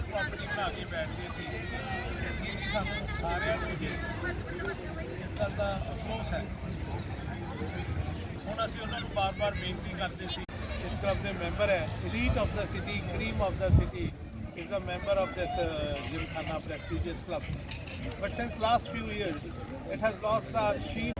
Private property ਬਣਾ ਕੇ ਬੈਠਦੇ ਸੀ ਇਹ ਵੀ ਸਾਨੂੰ ਸਾਰਿਆਂ ਨੂੰ ਹੀ ਇਸ ਗੱਲ ਦਾ ਅਫਸੋਸ ਹੈ ਹੁਣ ਅਸੀਂ ਉਹਨਾਂ ਨੂੰ ਬਾਰ-ਬਾਰ ਬੇਨਤੀ ਕਰਦੇ ਸੀ ਇਸ ਕਲੱਬ ਦੇ ਮੈਂਬਰ ਹੈ elite of the city cream of the city is a member of this uh, Gymkhana prestigious club but since last few years it has lost the sheen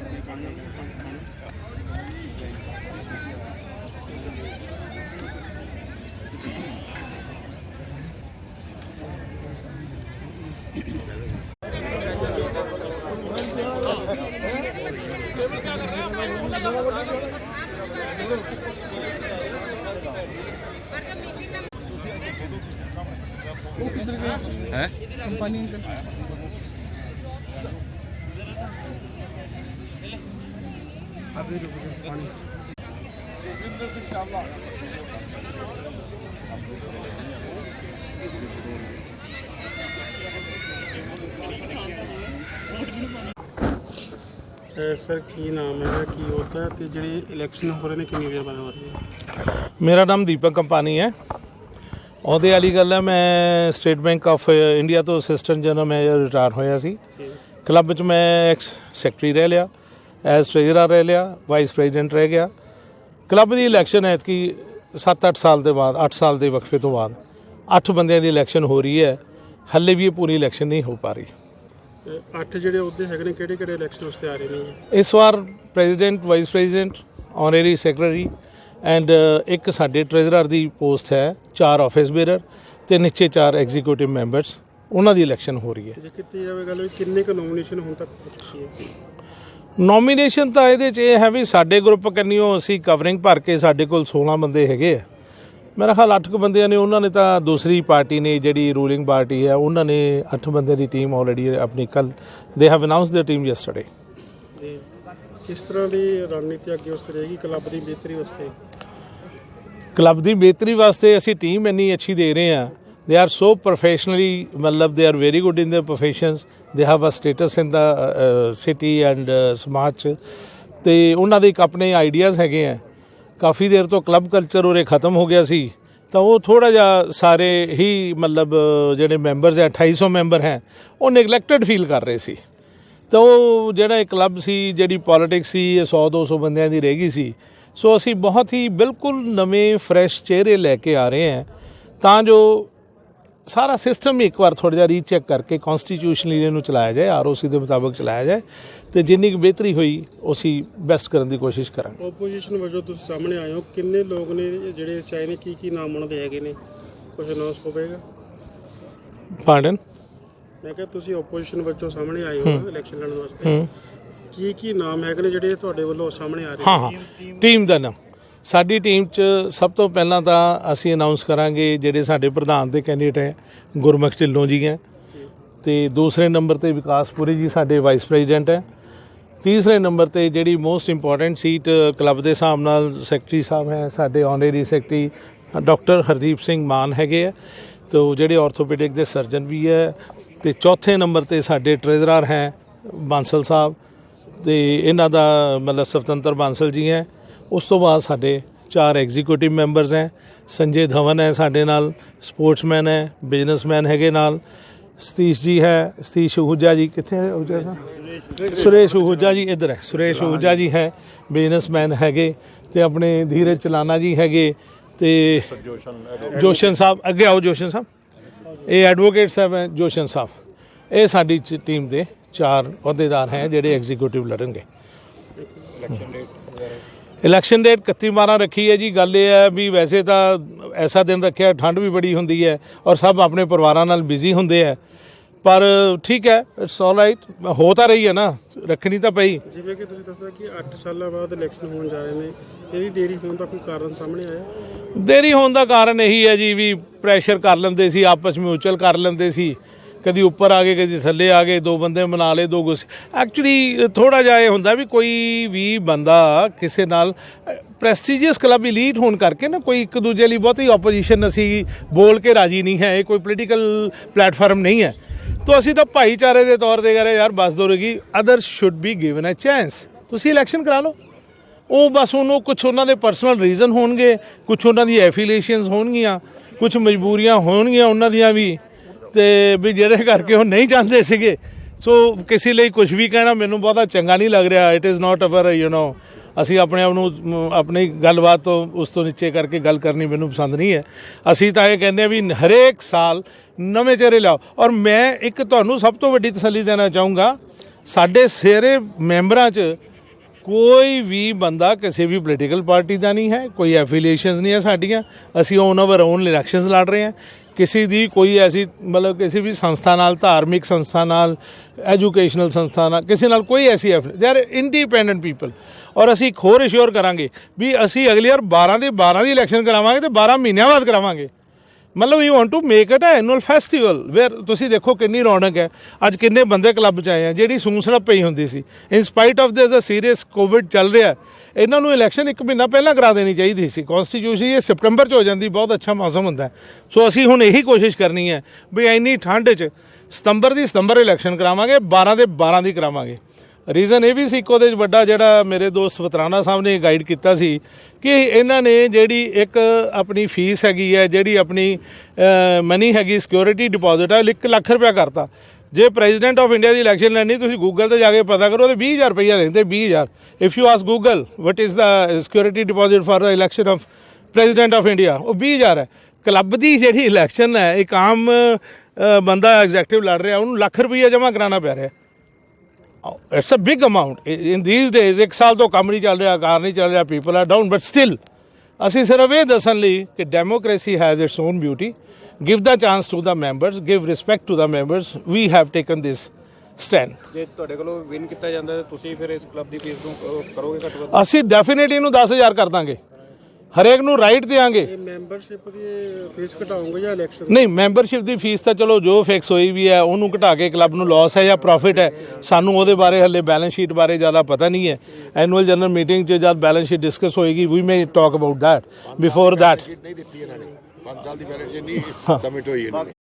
Joginder Singh Chawla uh sir ਕੀ ਨਾਮ ਹੈ ਕੀ ਹੋਤਾ ਤੇ ਜਿਹੜੇ election ਹੋ ਰਹੇ ਨੇ ਕਿੰਨੀ ਦੇਰ ਬਾਅਦ ਹੋ ਰਹੀ ਹੈ? ਮੇਰਾ ਨਾਮ ਦੀਪਕ ਕੰਪਾਨੀ ਹੈ। ਉਹਦੇ ਵਾਲੀ ਗੱਲ ਹੈ ਮੈਂ ਸਟੇਟ ਬੈਂਕ ਆਫ ਇੰਡੀਆ ਤੋਂ ਅਸਿਸਟੈਂਟ ਜਨਰਲ ਮੈਨੇਜਰ ਰਿਟਾਇਰ ਹੋਇਆ ਸੀ। ਕਲੱਬ ਵਿੱਚ ਮੈਂ ਐਕਸ ਸੈਕਟਰੀ ਰਹਿ ਲਿਆ ਐਸ ਟ੍ਰੇਜਰਰ ਰਹਿ ਲਿਆ ਵਾਈਸ ਪ੍ਰੈਜ਼ੀਡੈਂਟ ਰਹਿ ਗਿਆ। ਕਲੱਬ ਦੀ ਇਲੈਕਸ਼ਨ ਹੈ ਕਿ 7-8 ਸਾਲ ਦੇ ਬਾਅਦ 8 ਸਾਲ ਦੇ ਵਕਫੇ ਤੋਂ ਬਾਅਦ। 8 ਬੰਦਿਆਂ ਦੀ ਇਲੈਕਸ਼ਨ ਹੋ ਰਹੀ ਹੈ ਹੱਲੇ ਵੀ ਇਹ ਪੂਰੀ ਇਲੈਕਸ਼ਨ ਨਹੀਂ ਹੋ ਪਾ ਰਹੀ। ਅੱਠ ਜਿਹੜੇ ਅਹੁਦੇ ਹੈਗੇ ਨੇ ਕਿਹੜੇ ਕਿਹੜੇ ਇਲੈਕਸ਼ਨ ਵਾਸਤੇ ਆ ਰਹੇ ਨੇ? ਇਸ ਵਾਰ president vice president honorary secretary and ਇੱਕ ਸਾਡੇ ਟ੍ਰੈਜ਼ਰਰ ਦੀ ਪੋਸਟ ਹੈ ਚਾਰ ਆਫਿਸ ਬੇਅਰਰ ਤੇ ਨੀਚੇ ਚਾਰ ਐਗਜ਼ੀਕਿਊਟਿਵ ਮੈਂਬਰਸ ਉਹਨਾਂ ਦੀ ਇਲੈਕਸ਼ਨ ਹੋ ਰਹੀ ਹੈ। ਜੇ ਕੀਤੀ ਜਾਵੇ ਗੱਲ ਵੀ ਕਿੰਨੇ ਕੁ ਨੋਮੀਨੇਸ਼ਨ ਹੁਣ ਤੱਕ ਹੋ ਚੁੱਕੀ ਹੈ? ਨੋਮੀਨੇਸ਼ਨ ਤਾਂ ਇਹਦੇ 'ਚ ਇਹ ਹੈ ਵੀ ਸਾਡੇ ਗਰੁੱਪ ਕੰਨਿਓ ਅਸੀਂ ਕਵਰਿੰਗ ਭਰ ਕੇ ਸਾਡੇ ਕੋਲ 16 ਬੰਦੇ ਹੈਗੇ ਆ। ਮੇਰਾ ਖਿਆਲ 8 ਕੁ ਬੰਦਿਆਂ ਨੇ ਉਹਨਾਂ ਨੇ ਤਾਂ ਦੂਸਰੀ ਪਾਰਟੀ ਨੇ ਜਿਹੜੀ ਰੂਲਿੰਗ ਪਾਰਟੀ ਹੈ ਉਹਨਾਂ ਨੇ 8 ਬੰਦਿਆਂ ਦੀ ਟੀਮ ਆਲਰੇਡੀ ਆਪਣੀ ਕੱਲ they have announced their team yesterday ਤੇ ਕਿਸ ਤਰ੍ਹਾਂ ਦੀ ਰਣਨੀਤੀ ਅੱਗੇ ਉਸ ਰਹੇਗੀ ਕਲੱਬ ਦੀ ਬਿਹਤਰੀ ਵਾਸਤੇ ਕਲੱਬ ਦੀ ਬਿਹਤਰੀ ਵਾਸਤੇ ਅਸੀਂ ਟੀਮ ਇੰਨੀ ਅੱਛੀ ਦੇ ਰਹੇ ਹਾਂ ਦੇ ਆਰ ਸੋ ਪ੍ਰੋਫੈਸ਼ਨਲੀ ਮਤਲਬ they are very good in their professions they have a status in the city and ਸਮਾਜ 'ਚ ਤੇ ਉਹਨਾਂ ਦੇ ਇੱਕ ਆਪਣੇ ਆਈਡੀਆਜ਼ ਹੈਗੇ ਆ ਕਾਫੀ ਦੇਰ ਤੋਂ ਕਲੱਬ ਕਲਚਰ ਉਰੇ ਖਤਮ ਹੋ ਗਿਆ ਸੀ, ਤਾਂ ਉਹ ਥੋੜਾ ਜਿਹਾ ਸਾਰੇ ਹੀ ਮਤਲਬ ਜਿਹੜੇ ਮੈਂਬਰਸ ਹੈ 2800 ਮੈਂਬਰ ਹੈ, ਉਹ ਨੈਗਲੈਕਟਡ ਫੀਲ ਕਰ ਰਹੇ ਸੀ। ਤਾਂ ਉਹ ਜਿਹੜਾ ਇਹ ਕਲੱਬ ਸੀ, ਜਿਹੜੀ ਪੋਲਿਟਿਕਸ ਸੀ, ਇਹ 100 200 ਬੰਦਿਆਂ ਦੀ ਰਹਿ ਗਈ ਸੀ। ਸੋ ਅਸੀਂ ਬਹੁਤ ਹੀ ਬਿਲਕੁਲ ਨਵੇਂ ਫਰੈਸ਼ ਚਿਹਰੇ ਲੈ ਕੇ ਆ ਰਹੇ ਹਾਂ। ਤਾਂ ਜੋ ਸਾਰਾ ਸਿਸਟਮ ਇੱਕ ਵਾਰ ਥੋੜਾ ਜਿਹਾ ਰੀਚੈਕ ਕਰਕੇ ਕਨਸਟੀਟਿਊਸ਼ਨਲੀ ਇਹਨੂੰ ਚਲਾਇਆ ਜਾਏ ਆਰਓਸੀ ਦੇ ਮੁਤਾਬਕ ਚਲਾਇਆ ਜਾਏ ਤੇ ਜਿੰਨੀ ਕੁ ਬਿਹਤਰੀ ਹੋਈ ਉਹ ਅਸੀਂ ਬੈਸਟ ਕਰਨ ਦੀ ਕੋਸ਼ਿਸ਼ ਕਰਾਂਗੇ। ਓਪੋਜੀਸ਼ਨ ਵਜੋਂ ਤੁਸੀਂ ਸਾਹਮਣੇ ਆਏ ਹੋ ਕਿੰਨੇ ਲੋਕ ਨੇ ਜਿਹੜੇ ਚਾਹੇ ਨੇ ਕੀ ਕੀ ਨਾਮ ਉਹਨਾਂ ਦੇ ਹੈਗੇ ਨੇ? ਕੁਝ ਅਨਾਉਂਸ ਹੋਵੇਗਾ ਪਾਰਡਨ ਮੈਂ ਕਿਹਾ ਤੁਸੀਂ ਓਪੋਜੀਸ਼ਨ ਵਜੋਂ ਸਾਹਮਣੇ ਆਏ ਹੋ ਇਲੈਕਸ਼ਨ ਲੜਨ ਵਾਸਤੇ। ਕੀ ਕੀ ਨਾਮ ਹੈਗੇ ਨੇ ਜਿਹੜੇ ਤੁਹਾਡੇ ਵੱਲੋਂ ਸਾਹਮਣੇ ਆ ਰਹੇ ਹਾਂ ਟੀਮ ਦਾ ਨਾਮ। ਸਾਡੀ ਟੀਮ 'ਚ ਸਭ ਤੋਂ ਪਹਿਲਾਂ ਤਾਂ ਅਸੀਂ ਅਨਾਉਂਸ ਕਰਾਂਗੇ ਜਿਹੜੇ ਸਾਡੇ ਪ੍ਰਧਾਨ ਦੇ ਕੈਂਡੀਡੇਟ ਹੈ, ਗੁਰਮੁਖ ਢਿੱਲੋਂ ਜੀ ਹੈ। ਤੇ ਦੂਸਰੇ ਨੰਬਰ ਤੇ ਵਿਕਾਸਪੁਰੀ ਜੀ ਸਾਡੇ ਵਾਈਸ ਪ੍ਰੈਜ਼ੀਡੈਂਟ ਹੈ। ਤੀਸਰੇ ਨੰਬਰ ਤੇ ਜਿਹੜੀ ਮੋਸਟ ਇੰਪੋਰਟੈਂਟ ਸੀਟ ਕਲੱਬ ਦੇ ਹਿਸਾਬ ਨਾਲ ਸੈਕਟਰੀ ਸਾਹਿਬ ਹੈ, ਸਾਡੇ honorary secretary doctor Hardeep Singh Mann ਹੈਗੇ ਆ। ਤੋ ਜਿਹੜੇ ਆਰਥੋਪੈਡਿਕ ਦੇ ਸਰਜਨ ਵੀ ਹੈ। ਤੇ ਚੌਥੇ ਨੰਬਰ ਤੇ ਸਾਡੇ ਟ੍ਰੇਜ਼ਰਰ ਹੈ ਬਾਂਸਲ ਸਾਹਿਬ। ਤੇ ਇਹਨਾਂ ਦਾ ਮਤਲਬ ਸਵਤੰਤਰ ਬਾਂਸਲ ਜੀ ਹੈ। ਉਸ ਤੋਂ ਬਾਅਦ ਸਾਡੇ ਚਾਰ ਐਗਜ਼ੀਕਿਊਟਿਵ ਮੈਂਬਰਸ ਹੈ। ਸੰਜੇ ਧਵਨ ਹੈ ਸਾਡੇ ਨਾਲ ਸਪੋਰਟਸਮੈਨ ਹੈ ਬਿਜ਼ਨਸਮੈਨ ਹੈਗੇ ਨਾਲ। ਸਤੀਸ਼ ਜੀ ਹੈ, ਸਤੀਸ਼ ਹੁਜਾ ਜੀ ਕਿੱਥੇ ਹੈ ਹੁਜਾ ਸਾਹਿਬ? ਸੁਰੇਸ਼ ਹੁਜਾ ਜੀ ਇੱਧਰ ਹੈ। ਸੁਰੇਸ਼ ਹੁਜਾ ਜੀ ਹੈ ਬਿਜ਼ਨਸਮੈਨ ਹੈਗੇ ਤੇ ਆਪਣੇ ਧੀਰਜ ਚਲਾਨਾ ਜੀ ਹੈਗੇ ਤੇ ਜੋਸ਼ਨ ਸਾਹਿਬ, ਅੱਗੇ ਆਓ ਜੋਸ਼ਨ ਸਾਹਿਬ। ਇਹ ਐਡਵੋਕੇਟ ਸਾਹਿਬ ਹੈ ਜੋਸ਼ਨ ਸਾਹਿਬ। ਇਹ ਸਾਡੀ ਟੀਮ ਦੇ ਚਾਰ ਅਹੁਦੇਦਾਰ ਹੈ ਜਿਹੜੇ ਐਗਜ਼ੀਕਿਊਟਿਵ ਲੜਨਗੇ। ਇਲੈਕਸ਼ਨ ਡੇਟ 31 12 ਰੱਖੀ ਹੈ ਜੀ। ਗੱਲ ਇਹ ਹੈ ਵੀ ਵੈਸੇ ਤਾਂ ਐਸਾ ਦਿਨ ਰੱਖਿਆ ਠੰਡ ਵੀ ਬੜੀ ਹੁੰਦੀ ਹੈ ਔਰ ਸਭ ਆਪਣੇ ਪਰਿਵਾਰਾਂ ਨਾਲ ਬਿਜ਼ੀ ਹੁੰਦੇ ਹੈ। ਪਰ ਠੀਕ ਹੈ ਇਟਸ ਆਲ ਰਾਈਟ ਹੋ ਤਾਂ ਰਹੀ ਹੈ ਨਾ ਰੱਖਣੀ ਤਾਂ ਪਈ। ਜਿਵੇਂ ਕਿ ਤੁਸੀਂ ਦੱਸਿਆ ਕਿ 8 ਸਾਲਾਂ ਬਾਅਦ ਇਲੈਕਸ਼ਨ ਹੋਣ ਜਾ ਰਹੇ ਨੇ ਇਹਦੀ ਦੇਰੀ ਹੋਣ ਦਾ ਕੋਈ ਕਾਰਨ ਸਾਹਮਣੇ ਆਇਆ? ਦੇਰੀ ਹੋਣ ਦਾ ਕਾਰਨ ਇਹੀ ਹੈ ਜੀ ਵੀ ਪ੍ਰੈਸ਼ਰ ਕਰ ਲੈਂਦੇ ਸੀ ਆਪਸ ਵਿੱਚ ਮਿਊਚੁਅਲ ਕਰ ਲੈਂਦੇ ਸੀ। ਕਦੀ ਉੱਪਰ ਆ ਗਏ, ਕਦੀ ਥੱਲੇ ਆ ਗਏ, ਦੋ ਬੰਦੇ ਮਨਾ ਲਏ, ਦੋ ਗੁੱਸੇ। ਐਕਚੁਅਲੀ ਥੋੜਾ ਜਿਹਾ ਇਹ ਹੁੰਦਾ ਵੀ ਕੋਈ ਵੀ ਬੰਦਾ ਕਿਸੇ ਨਾਲ ਪ੍ਰੈਸਟੀਜੀਅਸ ਕਲੱਬ ਇਲੀਟ ਹੋਣ ਕਰਕੇ ਨਾ ਕੋਈ ਇੱਕ ਦੂਜੇ ਲਈ ਬਹੁਤੀ ਆਪੋਜੀਸ਼ਨ ਅਸੀਂ ਬੋਲ ਕੇ ਰਾਜੀ ਨਹੀਂ ਹੈ, ਇਹ ਕੋਈ ਪੋਲੀਟੀਕਲ ਪਲੇਟਫਾਰਮ ਨਹੀਂ ਹੈ। ਤਾਂ ਅਸੀਂ ਤਾਂ ਭਾਈਚਾਰੇ ਦੇ ਤੌਰ ਤੇ ਕਰੇ ਯਾਰ ਬਸ ਦੋਰੇਗੀ others should be given a chance ਤੁਸੀਂ ਇਲੈਕਸ਼ਨ ਕਰਾ ਲਓ। ਉਹ ਬਸ ਉਹਨੂੰ ਕੁਝ ਉਹਨਾਂ ਦੇ ਪਰਸਨਲ ਰੀਜ਼ਨ ਹੋਣਗੇ ਕੁਝ ਉਹਨਾਂ ਦੀ ਐਫੀਲੀਏਸ਼ਨਸ ਹੋਣਗੀਆਂ ਕੁਝ ਮਜਬੂਰੀਆਂ ਹੋਣਗੀਆਂ ਉਹਨਾਂ ਦੀਆਂ ਵੀ। ਤੇ ਵੀ ਜਿਹੜੇ ਕਰਕੇ ਉਹ ਨਹੀਂ ਚਾਹੁੰਦੇ ਸੀਗੇ। ਸੋ ਕਿਸੇ ਲਈ ਕੁਝ ਵੀ ਕਹਿਣਾ ਮੈਨੂੰ ਬਹੁਤਾ ਚੰਗਾ ਨਹੀਂ ਲੱਗ ਰਿਹਾ। It is not our you know ਅਸੀਂ ਆਪਣੇ ਆਪ ਨੂੰ ਆਪਣੀ ਗੱਲਬਾਤ ਤੋਂ, ਉਸ ਤੋਂ ਨੀਚੇ ਕਰਕੇ ਗੱਲ ਕਰਨੀ ਮੈਨੂੰ ਪਸੰਦ ਨਹੀਂ ਹੈ। ਅਸੀਂ ਤਾਂ ਇਹ ਕਹਿੰਦੇ ਆ ਵੀ ਹਰੇਕ ਸਾਲ ਨਵੇਂ ਚਿਹਰੇ ਲਿਆਓ। ਔਰ ਮੈਂ ਇੱਕ ਤੁਹਾਨੂੰ ਸਭ ਤੋਂ ਵੱਡੀ ਤਸੱਲੀ ਦੇਣਾ ਚਾਹੂੰਗਾ, ਸਾਡੇ ਸਾਰੇ ਮੈਂਬਰਾਂ 'ਚ ਕੋਈ ਵੀ ਬੰਦਾ ਕਿਸੇ ਵੀ ਪੋਲੀਟੀਕਲ ਪਾਰਟੀ ਦਾ ਨਹੀਂ ਹੈ, ਕੋਈ ਐਫੀਲੀਏਸ਼ਨਸ ਨਹੀਂ ਹੈ ਸਾਡੀਆਂ। ਅਸੀਂ ਔਨ ਆਵਰ ਓਨ ਇਲੈਕਸ਼ਨਸ ਲੜ ਰਹੇ ਹਾਂ। ਕਿਸੇ ਦੀ ਕੋਈ ਐਸੀ, ਮਤਲਬ ਕਿਸੇ ਵੀ ਸੰਸਥਾ ਨਾਲ, ਧਾਰਮਿਕ ਸੰਸਥਾ ਨਾਲ ਐਜੂਕੇਸ਼ਨਲ ਸੰਸਥਾ ਨਾਲ, ਕਿਸੇ ਨਾਲ ਕੋਈ ਐਸੀ ਦੇ ਆਰ ਇੰਡੀਪੈਂਡੈਂਟ ਪੀਪਲ ਔਰ ਅਸੀਂ ਇੱਕ ਹੋਰ ਅਸ਼ੋਰ ਕਰਾਂਗੇ ਵੀ ਅਸੀਂ ਅਗਲੀ ਵਾਰ 12 ਦੇ 12 ਦੀ ਇਲੈਕਸ਼ਨ ਕਰਾਵਾਂਗੇ ਤੇ 12 ਮਹੀਨਿਆਂ ਬਾਅਦ ਕਰਾਵਾਂਗੇ। ਮਤਲਬ we want to make it a annual festival where ਤੁਸੀਂ ਦੇਖੋ ਕਿੰਨੀ ਰੌਣਕ ਹੈ। ਅੱਜ ਕਿੰਨੇ ਬੰਦੇ ਕਲੱਬ ਚ ਆਏ ਆ, ਜਿਹੜੀ ਸੂਸੜਪ ਪਈ ਹੁੰਦੀ ਸੀ। In spite of this a serious Covid ਚੱਲ ਰਿਹਾ ਇਹਨਾਂ ਨੂੰ ਇਲੈਕਸ਼ਨ ਇੱਕ ਮਹੀਨਾ ਪਹਿਲਾਂ ਕਰਾ ਦੇਣੀ ਚਾਹੀਦੀ ਸੀ। ਕਨਸਟੀਟਿਊਸ਼ਨ ਇਹ ਸਪਟੰਬਰ ਚ ਹੋ ਜਾਂਦੀ, ਬਹੁਤ ਅੱਛਾ ਮੌਸਮ ਹੁੰਦਾ ਸੋ ਅਸੀਂ ਹੁਣ ਇਹੀ ਕੋਸ਼ਿਸ਼ ਕਰਨੀ ਹੈ ਵੀ ਇੰਨੀ ਠੰਡ ਚ ਸਤੰਬਰ ਦੀ ਸਤੰਬਰ ਇਲੈਕਸ਼ਨ ਕਰਾਵਾਂਗੇ 12 ਦੇ 12 ਦੀ ਕਰਾਵਾਂਗੇ। ਰੀਜ਼ਨ ਇਹ ਵੀ ਸੀ ਇੱਕ ਉਹਦੇ 'ਚ ਵੱਡਾ ਜਿਹੜਾ ਮੇਰੇ ਦੋਸਤ ਫਤਰਾਣਾ ਸਾਹਿਬ ਨੇ ਗਾਈਡ ਕੀਤਾ ਸੀ ਕਿ ਇਹਨਾਂ ਨੇ ਜਿਹੜੀ ਇੱਕ ਆਪਣੀ ਫੀਸ ਹੈਗੀ ਹੈ, ਜਿਹੜੀ ਆਪਣੀ ਮਨੀ ਹੈਗੀ ਸਿਕਿਉਰਿਟੀ ਡਿਪੋਜ਼ਿਟ ਹੈ 1 ਲੱਖ ਰੁਪਇਆ ਕਰਤਾ। ਜੇ ਪ੍ਰੈਜ਼ੀਡੈਂਟ ਆਫ ਇੰਡੀਆ ਦੀ ਇਲੈਕਸ਼ਨ ਲੈਣੀ ਤੁਸੀਂ ਗੂਗਲ ਤੇ ਜਾ ਕੇ ਪਤਾ ਕਰੋ ਤੇ 20000 ਰੁਪਇਆ ਲੈਂਦੇ 20000 if you ask Google what is the security deposit for the election of president of India ਉਹ 20000 ਹੈ। ਕਲੱਬ ਦੀ ਜਿਹੜੀ ਇਲੈਕਸ਼ਨ ਹੈ, ਇੱਕ ਆਮ ਬੰਦਾ ਐਗਜ਼ੈਕਟਿਵ ਲੜ ਰਿਹਾ, ਉਹਨੂੰ ਲੱਖ ਰੁਪਇਆ ਜਮ੍ਹਾਂ ਕਰਾਉਣਾ ਪੈ ਰਿਹਾ। It's a big amount in these days ਇੱਕ ਸਾਲ ਤੋਂ ਕੰਮ ਨਹੀਂ ਚੱਲ ਰਿਹਾ ਕਾਰ ਨਹੀਂ ਚੱਲ ਰਿਹਾ people are down but still ਅਸੀਂ ਸਿਰਫ ਇਹ ਦੱਸਣ ਲਈ ਕਿ democracy has its own beauty give the chance to the members give respect to the members we have taken this stand ਜੇ ਤੁਹਾਡੇ ਕੋਲੋਂ ਵਿਨ ਕੀਤਾ ਜਾਂਦਾ ਤਾਂ ਤੁਸੀਂ ਫਿਰ ਇਸ ਕਲੱਬ ਦੀ ਫੀਸ ਨੂੰ ਕਰੋਗੇ ਘੱਟ ਵੱਧ ਅਸੀਂ ਡੈਫੀਨਿਟਲੀ ਇਹਨੂੰ 10000 ਕਰ ਦਾਂਗੇ। ਹਰੇਕ ਨੂੰ ਰਾਈਟ ਦੇਾਂਗੇ ਇਹ ਮੈਂਬਰਸ਼ਿਪ ਦੀ ਫੀਸ ਘਟਾਉਂਗੇ ਜਾਂ ਇਲੈਕਸ਼ਨ ਨਹੀਂ ਮੈਂਬਰਸ਼ਿਪ ਦੀ ਫੀਸ ਤਾਂ ਚਲੋ ਜੋ ਫਿਕਸ ਹੋਈ ਵੀ ਹੈ ਉਹਨੂੰ ਘਟਾ ਕੇ ਕਲੱਬ ਨੂੰ ਲਾਸ ਹੈ ਜਾਂ ਪ੍ਰੋਫਿਟ ਹੈ ਸਾਨੂੰ ਉਹਦੇ ਬਾਰੇ ਹੱਲੇ ਬੈਲੈਂਸ ਸ਼ੀਟ ਬਾਰੇ ਜ਼ਿਆਦਾ ਪਤਾ ਨਹੀਂ ਹੈ। ਐਨੂਅਲ ਜਨਰਲ ਮੀਟਿੰਗ 'ਚ ਜਦ ਬੈਲੈਂਸ ਸ਼ੀਟ ਡਿਸਕਸ ਹੋਏਗੀ we may talk about that before that ਨਹੀਂ ਦਿੱਤੀ ਇਹਨਾਂ ਨੇ। 5 ਸਾਲ ਦੀ ਬੈਲੈਂਸ ਨਹੀਂ ਸਬਮਿਟ ਹੋਈ ਇਹਨਾਂ ਦੀ